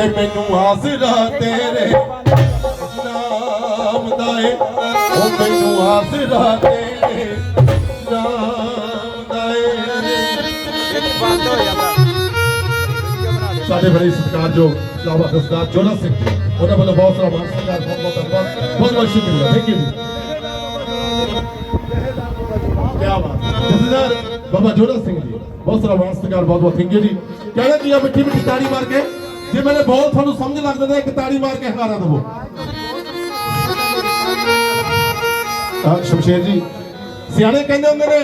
ਤੇ ਮੈਨੂੰ ਆਸਰਾ ਤੇਰੇ ਨਾਮ ਦਾ ਏ। ਉਹ ਮੈਨੂੰ ਆਸਰਾ ਤੇਰੇ ਨਾਮ ਦਾ ਏ। ਸਾਡੇ ਬੜੇ ਸਤਿਕਾਰਯੋਗ ਲਾਵਾ ਦਸਤਾਰ ਜੋਨਾ ਸਿੰਘ ਉਹਨਾਂ ਵੱਲੋਂ ਬਹੁਤ ਸਾਰਾ ਮਾਨ ਸਤਿਕਾਰ ਬਹੁਤ ਬਹੁਤ ਧੰਨਵਾਦ। ਬਹੁਤ ਬਹੁਤ ਸ਼ੁਕਰੀਆ। ਥੈਂਕ ਯੂ ਕੀ ਬਾਤ ਜਥੇਦਾਰ ਬਾਬਾ ਜੋਨਾ ਸਿੰਘ ਜੀ ਬਹੁਤ ਸਾਰਾ ਮਾਨ ਸਤਿਕਾਰ ਬਹੁਤ ਬਹੁਤ ਥੈਂਕ ਯੂ ਜੀ। ਕਹਿੰਦਾ ਕੀ ਆ ਮਿੱਠੀ ਮਿੱਠੀ ਤਾੜੀ ਮਾਰ ਕੇ ਜੇ ਮੇਰੇ ਬਹੁਤ ਤੁਹਾਨੂੰ ਸਮਝ ਲੱਗਦਾ ਤਾਂ ਇੱਕ ਤਾੜੀ ਮਾਰ ਕੇ ਹੰਗਾਰਾ ਦੇਵੋ। ਹਾਂ ਸ਼ਮਸ਼ੇਰ ਜੀ। ਸਿਆਣੇ ਕਹਿੰਦੇ ਹੁੰਦੇ ਨੇ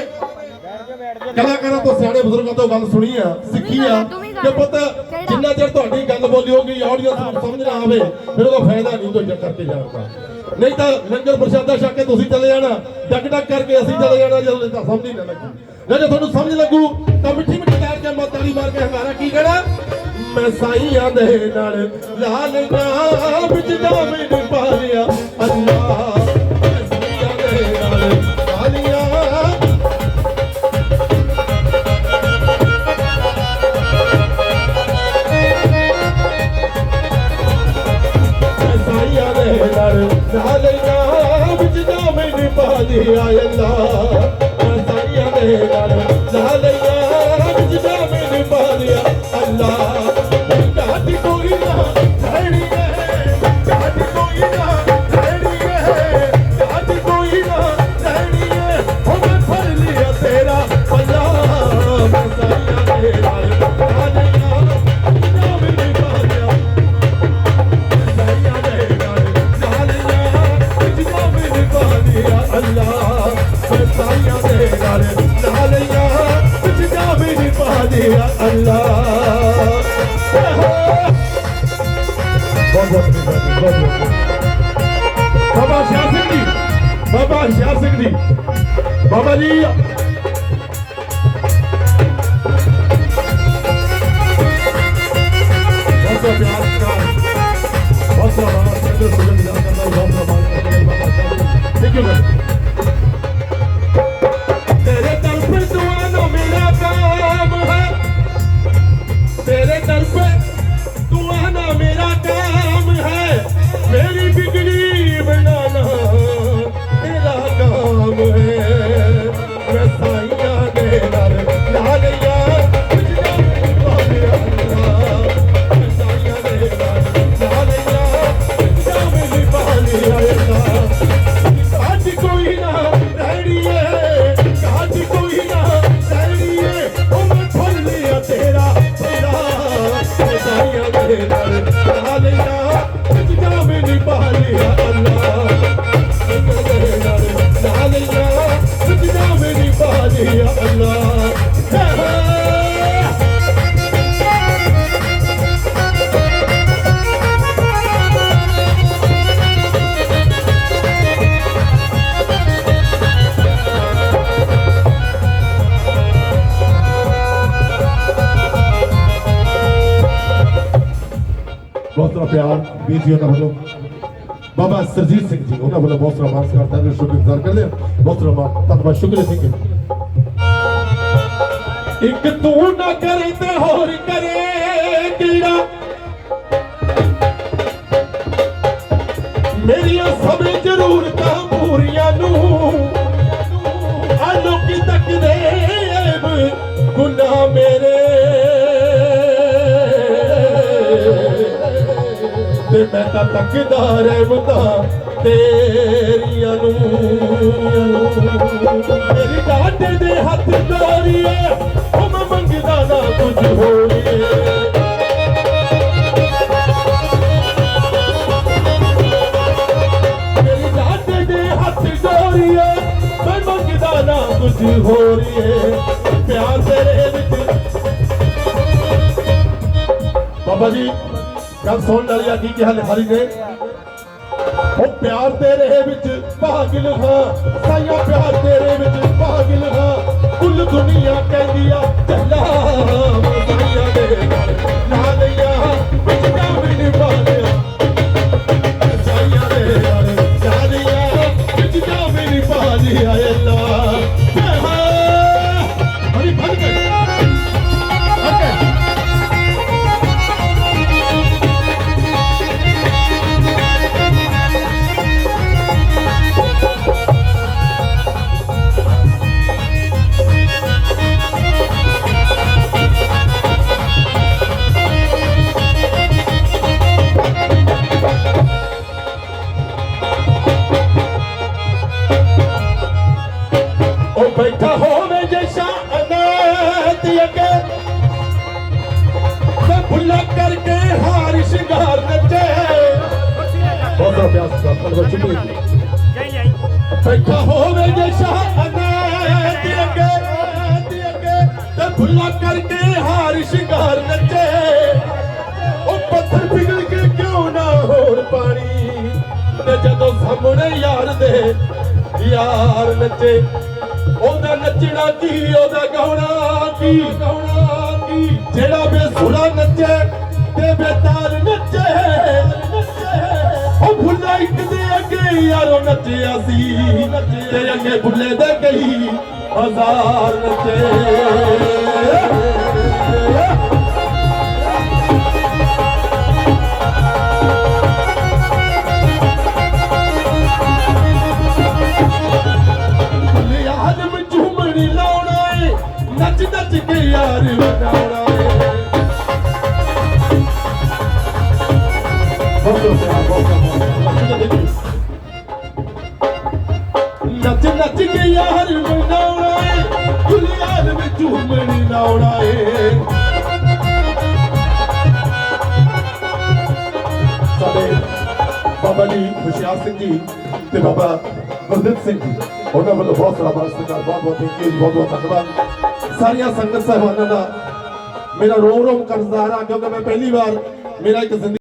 ਕਲਾਕਾਰਾਂ ਤੋਂ ਸਿਆਣੇ ਬਜ਼ੁਰਗਾਂ ਤੋਂ ਗੱਲ ਸੁਣੀ ਆ ਸਿੱਖੀ ਆ। ਕਿ ਪੁੱਤ ਜਿੰਨਾ ਚਿਰ ਤੁਹਾਡੀ ਗੱਲ ਬੋਲੀ ਹੋਗੀ ਆਡੀਅנס ਨੂੰ ਸਮਝ ਨਾ ਆਵੇ ਫਿਰ ਉਹਦਾ ਫਾਇਦਾ ਨਹੀਂ ਕੋਈ ਕਰਕੇ ਜਾਣਦਾ। ਨਹੀਂ ਤਾਂ ਲੰਗਰ ਪ੍ਰਸ਼ਾਦਾ ਛਕ ਕੇ ਤੁਸੀਂ ਚਲੇ ਜਾਣਾ ਡੱਕ ਡੱਕ ਕਰਕੇ ਅਸੀਂ ਚਲੇ ਜਾਣਾ ਜਦੋਂ ਤਾਂ ਸਮਝ ਹੀ ਨਾ ਲੱਗੀ। ਜੇ ਤੁਹਾਨੂੰ ਸਮਝ ਲੱਗੂ ਤਾਂ ਮਿੱਠੀ ਮਿੱਠੀ ਤਾਰ ਕੇ ਮਤਾਲੀ ਮਾਰ ਕੇ ਹੰਗਾਰਾ ਕੀ ਕਹਿਣਾ? ਮੈਂ ਸਾਈਆਂ ਦੇ ਨਾਲ ਲਾਲ ਨਾ ਵਿੱਚ ਜਾਵੇਂ ਨੂੰ ਅੱਲਾ ਦੇ ਨਾਲ ਲਾਲੀਆਂ ਸਾਈਆਂ ਦੇ ਨਾਲ ਨਾਲੀਆਂ ਵਿੱਚ ਜਾ ਮੈਨੂੰ ਪਾ ਦਿਆ ਅੱਲਾ ਸ਼ਾਹ ਸਿੰਘ ਜੀ ਬਾਬਾ ਜੀ ਬਹੁਤ ਬਹੁਤ ਪਿਆਰ ਸਤਿਕਾਰ ਬਹੁਤ ਸਾਰਾ ਬਾਬਾ ਸੰਜੇ ਸੁਜਨ ਦਾ ਕਰਦਾ ਬਹੁਤ ਸਾਰਾ ਪਿਆਰ ਵੀਰ ਜੀ ਦਾ ਵੱਲੋਂ ਬਾਬਾ ਸਰਜੀਤ ਸਿੰਘ ਜੀ ਉਹਨਾਂ ਵੱਲੋਂ ਬਹੁਤ ਸਾਰਾ ਮਾਨ ਕਰਦਾ ਹੈ ਸ਼ੁਕਰਗੁਜ਼ਾਰ ਕਰਦੇ ਹਾਂ ਬਹੁਤ ਸਾਰਾ ਮਾਨ ਧੰਨਵਾਦ ਸ਼ੁਕਰੀਆ ਸਿੰਘ ਜੀ ਇੱਕ ਤੂੰ ਨਾ ਕਰੇ ਤੇ ਹੋਰ ਕਰੇ ਤੇ ਮੈਂ ਤਾਂ ਤੱਕਦਾ ਰਹਿਮਤਾਂ ਤੇਰੀਆਂ ਨੂੰ। ਮੇਰੀ ਡਾਟੇ ਦੇ ਹੱਥ ਜੋੜੀਏ ਉਹ ਮੰਗਦਾ ਨਾ ਕੁਝ ਹੋਈਏ। ਮੇਰੀ ਡਾਟੇ ਦੇ ਹੱਥ ਪਿਆਰ ਤੇਰੇ ਵਿੱਚ। ਬਾਬਾ ਜੀ ਗੱਲ ਸੁਣ ਲਈ ਆ ਕੀ ਕਿਹਾ ਲਿਖਾਰੀ ਨੇ ਉਹ ਪਿਆਰ ਤੇਰੇ ਵਿੱਚ ਭਾਗਿਲ ਹਾਂ ਸਾਇਆ ਪਿਆਰ ਤੇਰੇ ਵਿੱਚ ਭਾਗਿਲ ਹਾਂ ਕੁੱਲ ਦੁਨੀਆ ਕਹਿੰਦੀ ਆ, ਚੱਲਾ ਸਾਇਆ ਦੇ ਨਾਲ ਲਿਆ ਵਿੱਚ ਤੇ ਭੁੱਲਾ ਕਰਕੇ ਹਾਰ ਸ਼ਿੰਗਾਰ ਨੱਚੇ ਬਹੁਤ ਅਭਿਆਸ ਦਾ ਪਰਵ ਚੁੱਕੀ ਜਾਈ ਜਾਈ ਬੈਠਾ ਹੋਵੇ ਜੇ ਸ਼ਾਹਨਾਤ ਅੱਗੇ ਤੇ ਭੁੱਲਾ ਕਰਕੇ ਹਾਰ ਸ਼ਿੰਗਾਰ ਨੱਚੇ ਉਹ ਪੱਥਰ ਪਿਘਲ ਕੇ ਕਿਉਂ ਨਾ ਹੋਰ ਪਾਣੀ? ਤੇ ਜਦੋਂ ਸਾਹਮਣੇ ਯਾਰ ਦੇ ਯਾਰ ਨੱਚੇ ਉਹਦਾ ਨੱਚਣਾ ਕੀ ਉਹਦਾ ਗਾਉਣਾ ਕੀ ਗਾਉਣਾ ਕੀ? ਜਿਹੜਾ ਬੇਸੁਰਾ ਉਹ ਇੱਕ ਦੇ ਅੱਗੇ ਯਾਰੋ ਨੱਚਿਆ ਸੀ। ਤੇ ਅੱਗੇ ਭੁੱਲੇ ਦੇ ਕਈ ਹਜ਼ਾਰ ਨੱਚੇ। ਯਾਰ ਮੈਂ ਝੂਮਣੀ ਲਾਉਣਾ ਨੱਚ ਨੱਚ ਕੇ ਯਾਰ ਵਟਾਉਣਾ ਏ ਨੱਚ ਕੇ ਯਾਰ ਵਟਾਉਣਾ ਏ ਦੁਨੀਆ ਵਿੱਚ ਝੂਮਣੀ ਲਾਉਣਾ ਏ ਸਾਡੇ ਬਾਬਾ ਜੀ ਹੁਸ਼ਿਆਰ ਸਿੰਘ ਜੀ ਤੇ ਬਾਬਾ ਗੁਰਦਿੱਤ ਸਿੰਘ ਜੀ, ਉਹਨਾਂ ਵੱਲੋਂ ਬਹੁਤ ਸਾਰਾ ਬਾਤ ਸਤਿਕਾਰ, ਬਹੁਤ ਬਹੁਤ ਥੈਂਕ ਯੂ ਬਹੁਤ ਬਹੁਤ ਧੰਨਵਾਦ। ਸਾਰੀਆਂ ਸੰਗਤ ਸਹਿਬਾਨਾਂ ਦਾ ਮੇਰਾ ਰੋਮ ਰੋਮ ਕਰਜ਼ਦਾਰ ਆ, ਕਿਉਂਕਿ ਮੈਂ ਪਹਿਲੀ ਵਾਰ ਮੇਰਾ ਇੱਕ ਜ਼ਿੰਦਗੀ